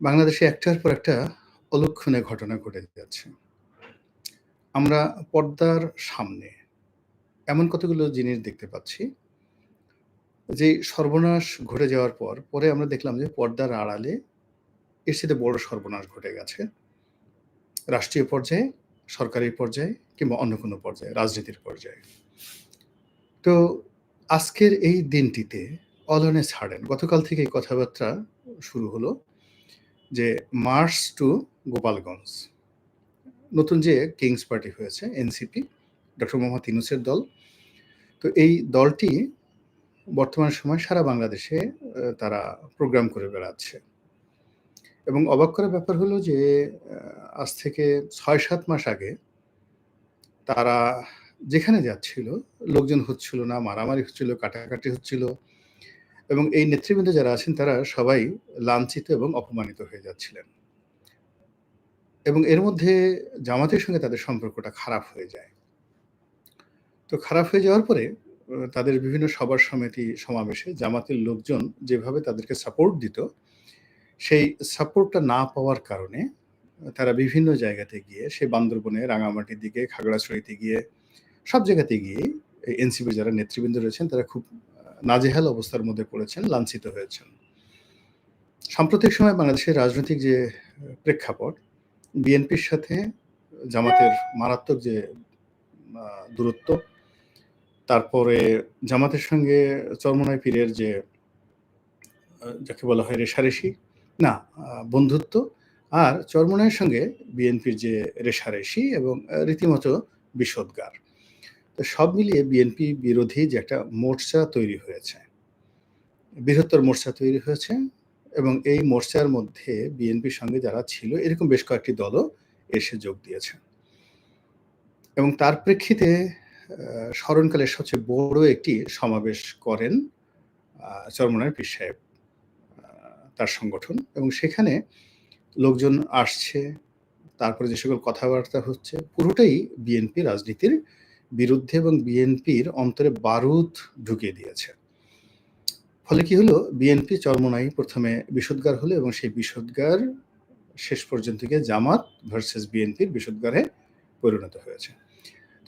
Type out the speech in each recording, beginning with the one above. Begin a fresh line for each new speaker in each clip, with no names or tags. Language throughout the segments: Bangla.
বাংলাদেশে একটার পর একটা অলক্ষণে ঘটনা ঘটে যাচ্ছে। আমরা পর্দার সামনে এমন কতগুলো জিনিস দেখতে পাচ্ছি যে সর্বনাশ ঘটে যাওয়ার পর, পরে আমরা দেখলাম যে পর্দার আড়ালে এর সাথে বড় সর্বনাশ ঘটে গেছে। রাষ্ট্রীয় পর্যায়ে, সরকারি পর্যায়ে কিংবা অন্য কোনো পর্যায়ে, রাজনীতির পর্যায়ে। তো আজকের এই দিনটিতে অলনে ছাড়েন গতকাল থেকে কথাবার্তা শুরু হলো যে মার্চ টু গোপালগঞ্জ। নতুন যে কিংস পার্টি হয়েছে এনসিপি, ডক্টর মোহাম্মদ ইউনূসের দল। তো এই দলটি বর্তমান সময়ে সারা বাংলাদেশে তারা প্রোগ্রাম করে বেড়াচ্ছে। এবং অবাক করার ব্যাপার হলো যে আজ থেকে ৬-৭ মাস আগে তারা যেখানে যাচ্ছিল, লোকজন হচ্ছিল না, মারামারি হচ্ছিল, কাটাকাটি হচ্ছিল এবং এই নেতৃবৃন্দ যারা আছেন তারা সবাই লাঞ্ছিত এবং অপমানিত হয়ে যাচ্ছিলেন। এবং এর মধ্যে জামাতের সঙ্গে তাদের সম্পর্কটা খারাপ হয়ে যায়। তো খারাপ হয়ে যাওয়ার পরে তাদের বিভিন্ন সভা সমিতি সমাবেশে জামাতের লোকজন যেভাবে তাদেরকে সাপোর্ট দিত, সেই সাপোর্টটা না পাওয়ার কারণে তারা বিভিন্ন জায়গাতে গিয়ে সে বান্দরবনে, রাঙামাটির দিকে, খাগড়াছড়িতে গিয়ে সব জায়গাতে গিয়ে এনসিপির যারা নেতৃবৃন্দ রয়েছেন তারা খুব নাজেহাল অবস্থার মধ্যে পড়েছেন, লাঞ্ছিত হয়েছেন। সাম্প্রতিক সময় বাংলাদেশের রাজনৈতিক যে প্রেক্ষাপট, বিএনপির সাথে জামাতের মারাত্মক যে দূরত্ব, তারপরে জামাতের সঙ্গে চরমোনাই পীরের যে যাকে বলা হয় রেষারেষি, না বন্ধুত্ব আর চরমোনাইয়ের সঙ্গে বিএনপির যে রেষারেষি এবং রীতিমতো বিষোদগার। সব মিলিয়ে বিএনপি বিরোধী যে একটা মোর্চা তৈরি হয়েছে। বৃহত্তর মোর্চা তৈরি হয়েছে এবং এই মোর্চার মধ্যে বিএনপির সঙ্গে যারা ছিল এরকম বেশ কয়েকটি দলও এসে যোগ দিয়েছে। এবং তার প্রেক্ষিতে স্মরণকালে সবচেয়ে বড় একটি সমাবেশ করেন আ চরমোনাই পীর সাহেব তার সংগঠন এবং সেখানে লোকজন আসছে, তারপরে যে সকল কথাবার্তা হচ্ছে পুরোটাই বিএনপি রাজনীতির বিরুদ্ধে এবং বিএনপির অন্তরে বারুদ ঢুকিয়ে দিয়েছে। ফলে কি হলো? বিএনপি চরমোনাই ১ম এ বিষোদগার হলো এবং সেই বিষোদগার শেষ পর্যন্ত গিয়ে জামাত ভার্সাস বিএনপির বিষোদগারে পরিণত হয়েছে।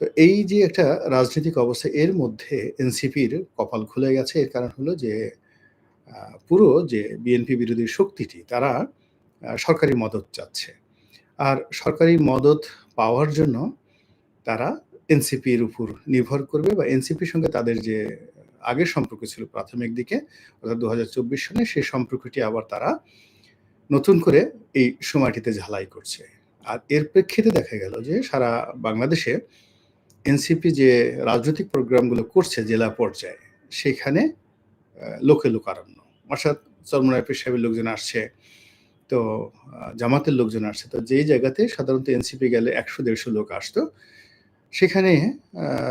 তো এই যে একটা রাজনৈতিক অবস্থা, এর মধ্যে এনসিপির কপাল খুলে গেছে। এর কারণ হলো যে পুরো যে বিএনপি বিরোধী শক্তিটি, তারা সরকারি মদত চাচ্ছে। আর সরকারি মদত পাওয়ার জন্য তারা এনসিপির উপর নির্ভর করবে বা এনসিপির সঙ্গে তাদের যে আগের সম্পর্ক ছিল প্রাথমিক দিকে অর্থাৎ ২০২৪ সালে সেই সম্পর্কটি আবার তারা নতুন করে এই সময়টিতে ঝালাই করছে। আর এর প্রেক্ষিতে দেখা গেল যে সারা বাংলাদেশে এনসিপি যে রাজনৈতিক প্রোগ্রামগুলো করছে জেলা পর্যায়ে সেখানে লোকে লোকারণ্য। অর্থাৎ চরমোনাই পীর সাহেবের লোকজন আসছে, তো জামাতের লোকজন আসছে। তো যেই জায়গাতে সাধারণত এনসিপি গেলে একশো দেড়শো লোক আসতো, সেখানে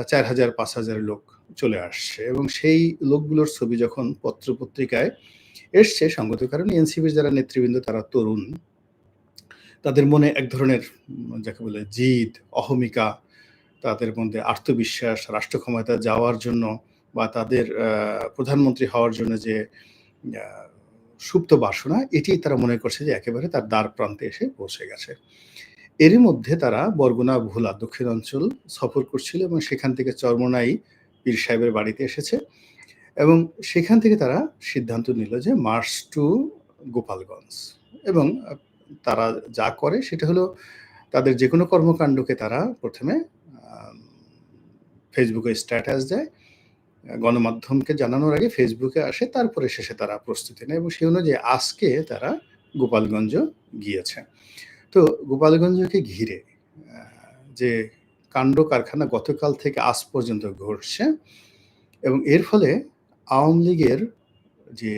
চার হাজার পাঁচ হাজার লোক চলে আসছে এবং সেই লোকগুলোর ছবি যখন পত্র-পত্রিকায় এসছে সঙ্গত কারণে এনসিপির যারা নেতৃবৃন্দ তারা তরুণ। তাদের মনে এক ধরনের যাকে বলে জিদ, অহমিকা, তাদের মধ্যে আত্মবিশ্বাস, রাষ্ট্র ক্ষমতায় যাওয়ার জন্য বা তাদের প্রধানমন্ত্রী হওয়ার জন্য যে সুপ্ত বাসনা এটি তারা মনে করছে যে একেবারে তার দ্বার প্রান্তে এসে পৌঁছে গেছে। এরই মধ্যে তারা বরগুনা, ভোলা দক্ষিণাঞ্চল সফর করছিল এবং সেখান থেকে চরমোনাই পীর সাহেবের বাড়িতে এসেছে এবং সেখান থেকে তারা সিদ্ধান্ত নিল যে মার্চ টু গোপালগঞ্জ এবং তারা যা করে সেটা হলো তাদের যে কোনো কর্মকাণ্ডকে তারা প্রথমে ফেসবুকে স্ট্যাটাস দেয়। গণমাধ্যমকে জানানোর আগে ফেসবুকে আসে তারপরে শেষে তারা প্রস্তুতি নেয় এবং সেই অনুযায়ী আজকে তারা গোপালগঞ্জ গিয়েছে। তো গোপালগঞ্জকে ঘিরে যে কাণ্ড কারখানা গতকাল থেকে আজ পর্যন্ত ঘটছে এবং এর ফলে আওয়ামী লীগের যে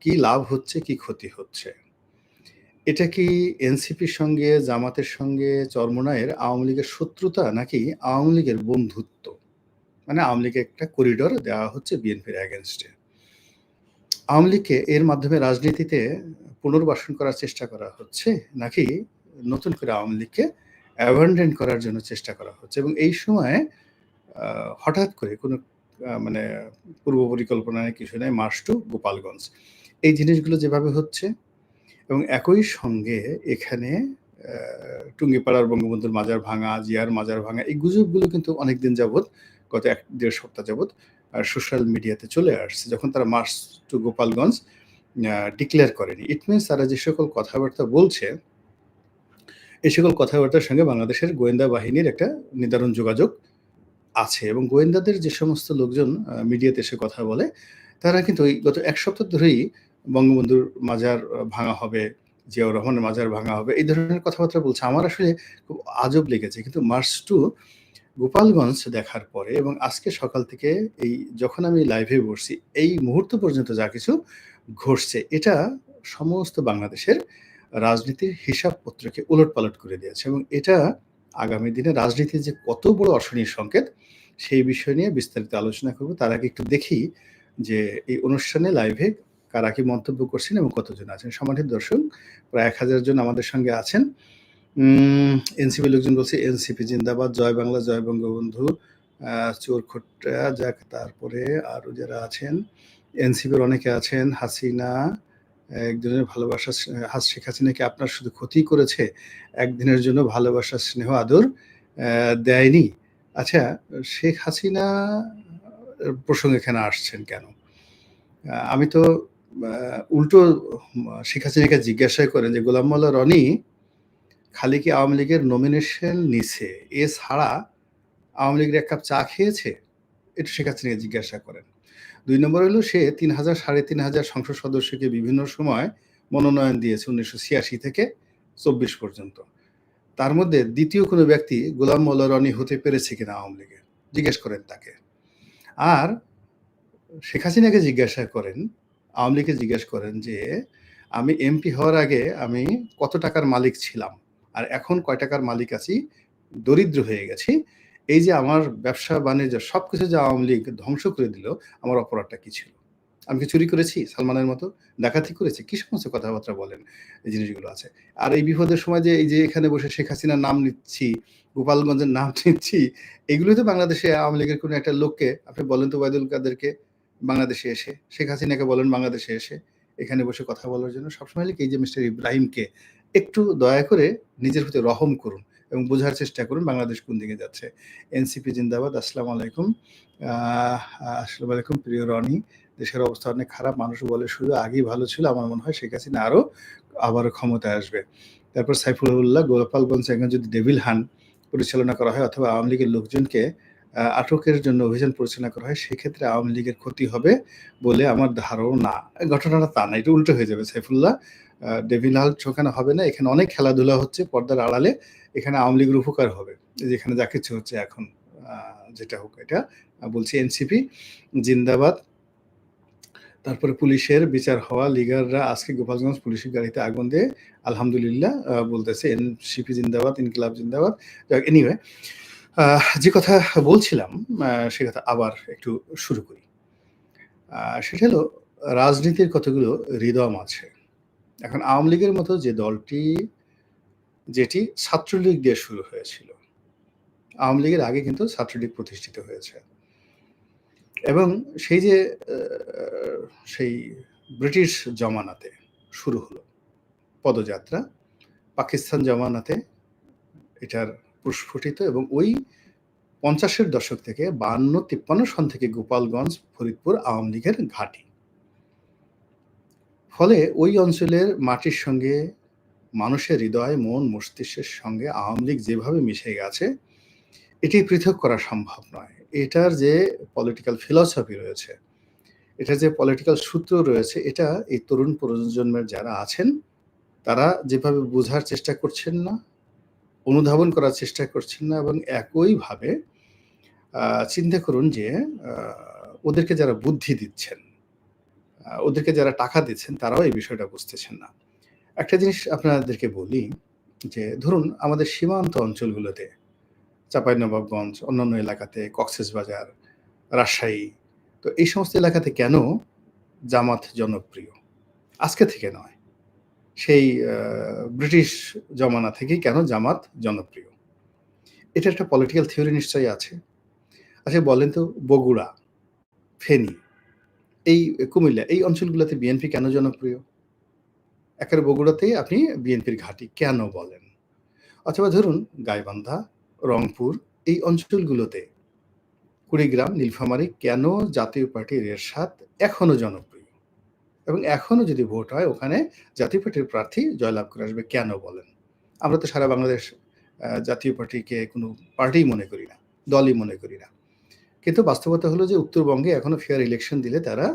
কি লাভ হচ্ছে, কি ক্ষতি হচ্ছে? এটা কি এনসিপির সঙ্গে, জামাতের সঙ্গে চরমোনাইয়ের আওয়ামী লীগের শত্রুতা নাকি আওয়ামী লীগের বন্ধুত্ব? মানে আওয়ামী লীগকে একটা করিডোর দেওয়া হচ্ছে বিএনপির এ। আওয়ামী লীগকে এর মাধ্যমে রাজনীতিতে পুনর্বাসন করার চেষ্টা করা হচ্ছে নাকি নতুন করে আওয়ামী লীগকে অ্যাবান্ডন করার জন্য চেষ্টা করা হচ্ছে এবং এই সময়ে হঠাৎ করে কোনো মানে পূর্ব পরিকল্পনা নেই, কিছু নেই মার্চ টু গোপালগঞ্জ। এই জিনিসগুলো যেভাবে হচ্ছে এবং একই সঙ্গে এখানে টুঙ্গিপাড়ার বঙ্গবন্ধুর মাজার ভাঙা, জিয়ার মাজার ভাঙা এই গুজবগুলো কিন্তু অনেকদিন যাবৎ গত এক দেড় সপ্তাহ যাবৎ সোশ্যাল মিডিয়াতে চলে আসছে। যখন তারা মার্চ টু গোপালগঞ্জ ডিক্লেয়ার করেনি। ইট মিনস তারা যে সকল কথাবার্তা বলছে এই সকল কথাবার্তার সঙ্গে বাংলাদেশের গোয়েন্দা বাহিনীর একটা নিদারুণ যোগাযোগ আছে এবং গোয়েন্দাদের যে সমস্ত লোকজন মিডিয়াতে এসে কথা বলে, তারা কিন্তু ওই গত এক সপ্তাহ ধরেই বঙ্গবন্ধুর মাজার ভাঙা হবে, জিয়াউর রহমানের মাজার ভাঙা হবে। এই ধরনের কথাবার্তা বলছে। আমার আসলে খুব আজব লেগেছে। কিন্তু মার্চ টু গোপালগঞ্জ দেখার পরে এবং আজকে সকাল থেকে এই যখন আমি লাইভে বসছি, এই মুহূর্ত পর্যন্ত যা কিছু ঘটছে, এটা সমস্ত বাংলাদেশের রাজনীতির হিসাবপত্রকে উলটপালট করে দিয়েছে এবং এটা আগামী দিনে রাজনীতির যে কত বড় অশনির সংকেত, সেই বিষয় নিয়ে বিস্তারিত আলোচনা করব। তার আগে একটু দেখি যে এই অনুষ্ঠানে লাইভে কারা কি মন্তব্য করছেন এবং কতজন আছেন। সম্মানিত দর্শক, প্রায় ১০০০ জন আমাদের সঙ্গে আছেন। এনসিপি লোকজন বলছে, "এনসিপি জিন্দাবাদ, জয় বাংলা, জয় বঙ্গবন্ধু।" চোরখোট্টা যাক তারপরে আরও যারা আছেন, এনসিপির অনেকে আছেন। হাসিনা একজনের ভালোবাসা হাস শেখ হাসিনা কি আপনার শুধু ক্ষতি করেছে? একদিনের জন্য ভালোবাসা, স্নেহ, আদর দেয়নি? আচ্ছা, শেখ হাসিনা প্রসঙ্গে এখানে আসছেন কেন? আমি তো উল্টো শেখ হাসিনাকে জিজ্ঞাসা করেন যে, "গোলাম মোল্লা রনি খালি কি আওয়ামী লীগের নমিনেশন নিছে? এছাড়া আওয়ামী লীগের ১ কাপ চা খেয়েছে?" একটু শেখ হাসিনাকে জিজ্ঞাসা করেন। ২ নম্বর হলো সে ৩,০০০ ৩,৫০০ সংসদ সদস্যকে বিভিন্ন সময় মনোনয়ন দিয়েছে ১৯৮৬ থেকে ২৪ পর্যন্ত। তার মধ্যে দ্বিতীয় কোনো ব্যক্তি গোলাম মোল্লা রনি হতে পেরেছে কিনা আওয়ামী লীগের? জিজ্ঞেস করেন তাকে। আর শেখ হাসিনাকে জিজ্ঞাসা করেন, আওয়ামী লীগকে জিজ্ঞেস করেন যে, "আমি এমপি হওয়ার আগে আমি কত টাকার মালিক ছিলাম? আর এখন কয় টাকার মালিক আছি? দরিদ্র হয়ে গেছি। এই যে আমার ব্যবসা-বাণিজ্য সবকিছু যে আওয়ামী লীগ ধ্বংস করে দিল, আমার অপরাধটা কি ছিল? আমি কি চুরি করেছি সালমানের মতো? ডাকাতি করেছি?" কি সমস্ত কথাবার্তা বলেন, এই জিনিসগুলো আছে। আর এই বিপদের সময় যে এই যে এখানে বসে শেখ হাসিনার নাম নিচ্ছি, গোপালগঞ্জের নাম নিচ্ছি, এগুলোই তো বাংলাদেশে আওয়ামী লীগের কোনো একটা লোককে আপনি বলেন তো ওবায়দুল কাদেরকে বাংলাদেশে এসে, শেখ হাসিনাকে বলেন বাংলাদেশে এসে এখানে বসে কথা বলার জন্য সবসময় লিখি এই যে মিস্টার ইব্রাহিমকে একটু দয়া করে নিজের প্রতি রহম করুন এবং বোঝার চেষ্টা করুন বাংলাদেশ কোন দিকে যাচ্ছে। এনসিপি জিন্দাবাদ। আসসালামু আলাইকুম। আসসালামু আলাইকুম প্রিয় রনি। দেশের অবস্থা অনেক খারাপ। মানুষ বলে শুধু আগেই ভালো ছিল। আমার মনে হয় শেখ হাসিনা আরও আবারও ক্ষমতায় আসবে। তারপর সাইফুল্লাহ গোপালগঞ্জে এখন যদি ডেভিল হান পরিচালনা করা হয় অথবা আওয়ামী লীগের লোকজনকে আটকের জন্য অভিযান পরিচালনা করা হয়, সেক্ষেত্রে আওয়ামী লীগের ক্ষতি হবে বলে আমার ধারণা। ঘটনাটা তা না। এটা উল্টো হয়ে যাবে সাইফুল্লাহ। হান্ট ওখানে হবে না। এখানে অনেক খেলাধুলা হচ্ছে পর্দার আড়ালে। এখানে আওয়ামী লীগের উপকার হবে। যেখানে যা কিছু হচ্ছে এখন যেটা হোক এটা বলছি এনসিপি জিন্দাবাদ। তারপরে পুলিশের বিচার হওয়া লিগাররা আজকে গোপালগঞ্জ পুলিশের গাড়িতে আগুন দিয়ে আলহামদুলিল্লাহ বলতেছে এনসিপি জিন্দাবাদ, ইনকিলাব জিন্দাবাদ। এনিওয়ে যে কথা বলছিলাম সে কথা আবার একটু শুরু করি। সেটা হলো রাজনীতির কতগুলো রিদম আছে। এখন আওয়ামী লীগের মতো যে দলটি যেটি ছাত্রলীগ দিয়ে শুরু হয়েছিল। আওয়ামী লীগের আগে কিন্তু ছাত্রলীগ প্রতিষ্ঠিত হয়েছে। এবং সেই যে সেই ব্রিটিশ জমানাতে শুরু হলো পদযাত্রা। পাকিস্তান জমানাতে এটার প্রস্ফুটিত এবং ওই পঞ্চাশের দশক থেকে ৫২-৫৩ সন থেকে গোপালগঞ্জ, ফরিদপুর আওয়ামী লীগের ঘাঁটি। ফলে ওই অঞ্চলের মাটির সঙ্গে মানুষের হৃদয়, মন, মস্তিষ্কের সঙ্গে আওয়ামী লীগ যেভাবে মিশে গেছে, এটি পৃথক করা সম্ভব নয়। এটার যে পলিটিক্যাল ফিলসফি রয়েছে, এটার যে পলিটিক্যাল সূত্র রয়েছে, এটা এই তরুণ প্রজন্মের যারা আছেন, তারা যেভাবে বোঝার চেষ্টা করছেন না, অনুধাবন করার চেষ্টা করছেন না এবং একইভাবে চিন্তা করুন যে ওদেরকে যারা বুদ্ধি দিচ্ছেন, ওদেরকে যারা টাকা দিচ্ছেন, তারাও এই বিষয়টা বুঝতেছেন না। একটা জিনিস আপনাদেরকে বলি যে ধরুন আমাদের সীমান্ত অঞ্চলগুলোতে চাঁপাইনবাবগঞ্জ, অন্যান্য এলাকাতে কক্সেসবাজার, রাজশাহী তো এই সমস্ত এলাকাতে কেন জামাত জনপ্রিয়? আজকে থেকে নয়। সেই ব্রিটিশ জমানা থেকেই কেন জামাত জনপ্রিয়? এটা একটা পলিটিক্যাল থিওরি নিশ্চয়ই আছে। আচ্ছা বলেন তো বগুড়া, ফেনী, এই কুমিল্লা এই অঞ্চলগুলোতে বিএনপি কেন জনপ্রিয়? একের বগুড়াতেই আপনি বিএনপির ঘাঁটি কেন বলেন? অথবা ধরুন গাইবান্ধা, রংপুর এই অঞ্চলগুলোতে কুড়িগ্রাম, নীলফামারী কেন জাতীয় পার্টির এরশাদ এখনও জনপ্রিয়? এবং এখনও যদি ভোট হয় ওখানে জাতীয় পার্টির প্রার্থী জয়লাভ করে আসবে কেন বলেন? আমরা তো সারা বাংলাদেশ জাতীয় পার্টিকে কোনো পার্টিই মনে করি না, দলই মনে করি না। কিন্তু বাস্তবতা হলো যে উত্তরবঙ্গে এখনও ফেয়ার ইলেকশন দিলে তারা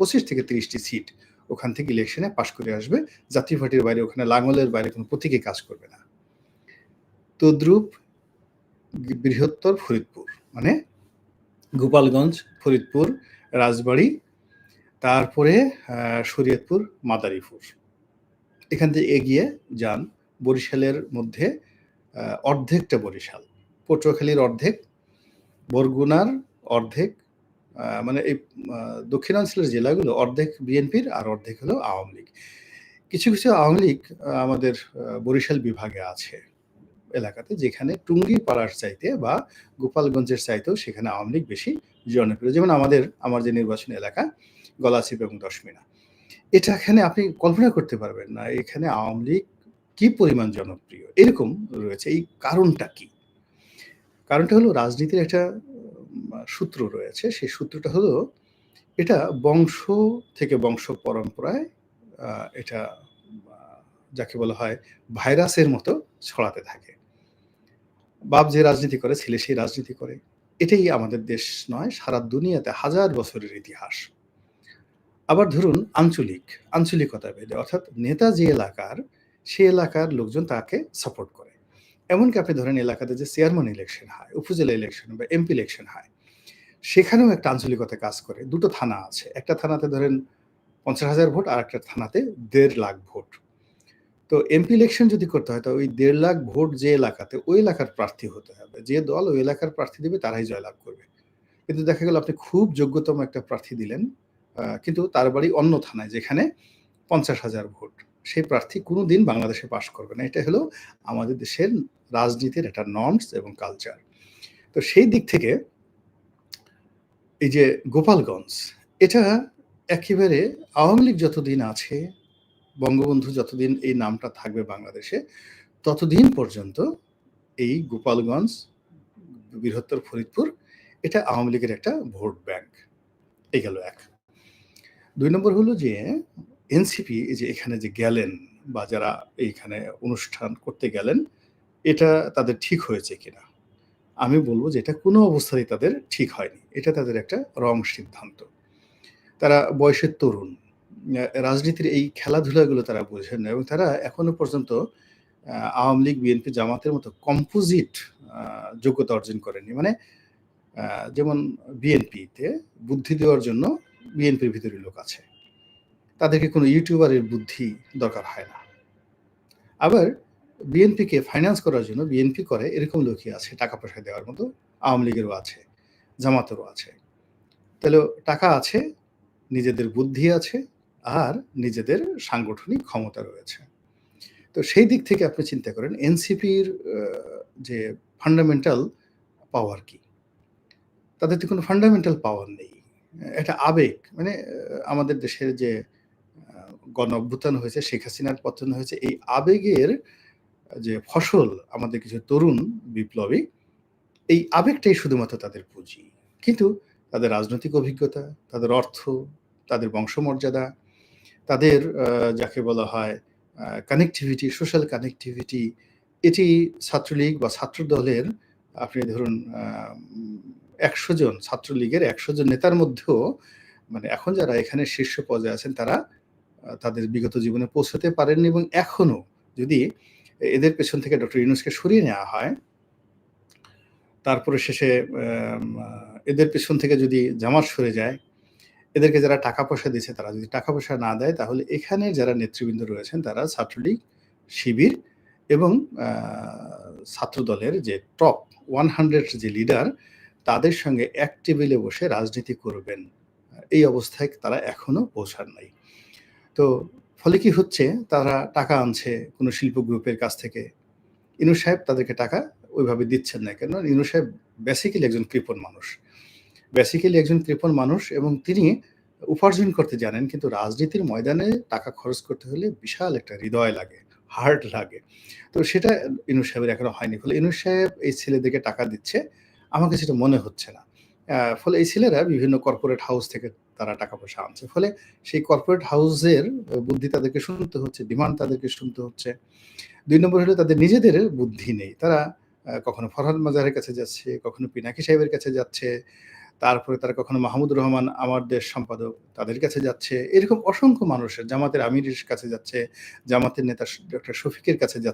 ২৫ থেকে তিরিশটি সিট ওখান থেকে ইলেকশনে পাশ করে আসবে। জাতীয় পার্টির বাইরে ওখানে লাঙলের বাইরে কোনো প্রতীকে কাজ করবে না। তদ্রূপ বৃহত্তর ফরিদপুর মানে গোপালগঞ্জ, ফরিদপুর, রাজবাড়ী, তারপরে শরীয়তপুর, মাদারীপুর। এখান থেকে এগিয়ে যান বরিশালের মধ্যে অর্ধেকটা বরিশাল। পটুয়াখালীর অর্ধেক, বরগুনার অর্ধেক মানে এই দক্ষিণাঞ্চলের জেলাগুলো অর্ধেক বিএনপির আর অর্ধেক হলো আওয়ামী লীগ। কিছু, কিছু আওয়ামী লীগ আমাদের বরিশাল বিভাগে আছে এলাকাতে যেখানে টুঙ্গি পাড়ার চাইতে বা গোপালগঞ্জের চাইতেও সেখানে আওয়ামী লীগ বেশি জনপ্রিয়। যেমন আমাদের আমার যে নির্বাচনী এলাকা গলাচিপা এবং দশমিনা। এটা এখানে আপনি কল্পনা করতে পারবেন না এখানে আওয়ামী লীগ কি পরিমাণ জনপ্রিয়। এরকম রয়েছে। এই কারণটা কি? কারণটা হলো রাজনীতির একটা সূত্র রয়েছে। সেই সূত্রটা হলো এটা বংশ থেকে বংশ পরম্পরায় এটা যাকে বলা হয় ভাইরাসের মতো ছড়াতে থাকে। বাপ যে রাজনীতি করে ছেলে সেই রাজনীতি করে। এটাই আমাদের দেশ নয় সারা দুনিয়াতে হাজার বছরের ইতিহাস। আবার ধরুন আঞ্চলিক, আঞ্চলিকতা ভেদে অর্থাৎ নেতা যে এলাকার সে এলাকার লোকজন তাকে সাপোর্ট করে। এমনকি আপনি ধরেন এলাকাতে যে চেয়ারম্যান ইলেকশন হয়, উপজেলা ইলেকশন বা এমপি ইলেকশন হয়, সেখানেও একটা আঞ্চলিকতা কাজ করে। দুটো থানা আছে। একটা থানাতে ধরেন ৫০,০০০ ভোট আরেকটা থানাতে দেড় লাখ ভোট। তো এমপি ইলেকশন যদি করতে হয় তো ওই দেড় লাখ ভোট যে এলাকাতে ওই এলাকার প্রার্থী হতে হবে। যে দল ওই এলাকার প্রার্থী দিবে তারাই জয়লাভ করবে। কিন্তু দেখা গেল আপনি খুব যোগ্যতম একটা প্রার্থী দিলেন। কিন্তু তার বাড়ি অন্য থানায় যেখানে ৫০,০০০ ভোট। সেই প্রার্থী কোনদিন বাংলাদেশে পাশ করবে না। এটা হলো আমাদের দেশের রাজনীতির একটা নর্মস এবং কালচার। তো সেই দিক থেকে এই যে গোপালগঞ্জ এটা একেবারে আওয়ামী লীগ যতদিন আছে, বঙ্গবন্ধু যতদিন এই নামটা থাকবে বাংলাদেশে, ততদিন পর্যন্ত এই গোপালগঞ্জ, বৃহত্তর ফরিদপুর এটা আওয়ামী লীগের একটা ভোট ব্যাংক। এই গেল ১। ২ নম্বর হলো যে এনসিপি এই যে এখানে যে গেলেন বা যারা এইখানে অনুষ্ঠান করতে গেলেন, এটা তাদের ঠিক হয়েছে কিনা? আমি বলব যে এটা কোনো অবস্থাতেই তাদের ঠিক হয়নি। এটা তাদের একটা রং সিদ্ধান্ত। তারা বয়সের তরুণ। রাজনীতির এই খেলাধুলাগুলো তারা বোঝেন না এবং তারা এখনও পর্যন্ত আওয়ামী লীগ, বিএনপি, জামাতের মতো কম্পোজিট যোগ্যতা অর্জন করেনি। মানে যেমন বিএনপিতে বুদ্ধি দেওয়ার জন্য বিএনপির ভিতরে লোক আছে। তাদেরকে কোনো ইউটিউবারের বুদ্ধি দরকার হয় না। আবার বিএনপিকে ফাইন্যান্স করার জন্য বিএনপি করে এরকম লোকই আছে টাকা পয়সা দেওয়ার মতো। আওয়ামী লীগেরও আছে, জামাতেরও আছে। তাহলে টাকা আছে, নিজেদের বুদ্ধি আছে আর নিজেদের সাংগঠনিক ক্ষমতা রয়েছে। তো সেই দিক থেকে আপনি চিন্তা করেন এনসিপির যে ফান্ডামেন্টাল পাওয়ার কি? তাদের তো কোনো ফান্ডামেন্টাল পাওয়ার নেই। এটা আবেগ। মানে আমাদের দেশের যে গণ অভ্যুত্থান হয়েছে, শেখ হাসিনার পতন হয়েছে, এই আবেগের যে ফসল আমাদের কিছু তরুণ বিপ্লবী, এই আবেগটাই শুধুমাত্র তাদের পুঁজি। কিন্তু তাদের রাজনৈতিক অভিজ্ঞতা, তাদের অর্থ, তাদের বংশমর্যাদা, তাদের যাকে বলা হয় কানেক্টিভিটি, সোশ্যাল কানেক্টিভিটি এটি ছাত্রলীগ বা ছাত্রদলের আপনি ধরুন ১০০ জন ছাত্রলীগের ১০০ জন নেতার মধ্যেও মানে এখন যারা এখানে শীর্ষ পর্যায়ে আছেন তারা তাদের বিগত জীবনে পৌঁছাতে পারেননি এবং এখনও যদি এদের পেছন থেকে ডক্টর ইউনুসকে সরিয়ে নেওয়া হয় তারপরে শেষে এদের পেছন থেকে যদি জামাত সরে যায়, এদেরকে যারা টাকা পয়সা দিয়েছে তারা যদি টাকা পয়সা না দেয় তাহলে এখানে যারা নেতৃবৃন্দ রয়েছেন তারা ছাত্রলীগ, শিবির এবং আ ছাত্রদলের যে টপ 100 যে লিডার তাদের সঙ্গে এক টেবিলে বসে রাজনীতি করবেন। এই অবস্থায় তারা এখনও পৌঁছান নাই। তো ফলে কি হচ্ছে তারা টাকা আনছে কোনো শিল্প গ্রুপের কাছ থেকে। ইউনূস সাহেব তাদেরকে টাকা ওইভাবে দিচ্ছেন না। কেননা ইউনূস সাহেব বেসিক্যালি একজন কৃপণ মানুষ। বেসিক্যালি একজন কৃপণ মানুষ এবং তিনি উপার্জন করতে জানেন কিন্তু রাজনীতির ময়দানে টাকা খরচ করতে হলে বিশাল একটা হৃদয় লাগে, হার্ট লাগে। তো সেটা ইউনুস সাহেবের এখনও হয়নি। ফলে ইউনুস সাহেব এই ছেলেদেরকে টাকা দিচ্ছে, আমার কাছে এটা মনে হচ্ছে না। ফলে এই ছেলেরা বিভিন্ন কর্পোরেট হাউস থেকে তারা টাকা-পয়সা আনছে। ফলে সেই কর্পোরেট হাউসের বুদ্ধি তাদেরকে শুনতে হচ্ছে, ডিমান্ড তাদেরকে শুনতে হচ্ছে। দুই নম্বর হলো তাদের নিজেদের বুদ্ধি নেই। তারা কখনো ফরহাদ মাজারের কাছে যাচ্ছে, কখনো পিনাকি সাহেবের কাছে যাচ্ছে। তারপরে তারা কখনো মাহমুদুর রহমান আমার দেশ সম্পাদক তাদের কাছে যাচ্ছে। এরকম অসংখ্য মানুষের জামাতের আমিরের কাছে যাচ্ছে, জামাতের নেতা ডক্টর শফিকের কাছে যা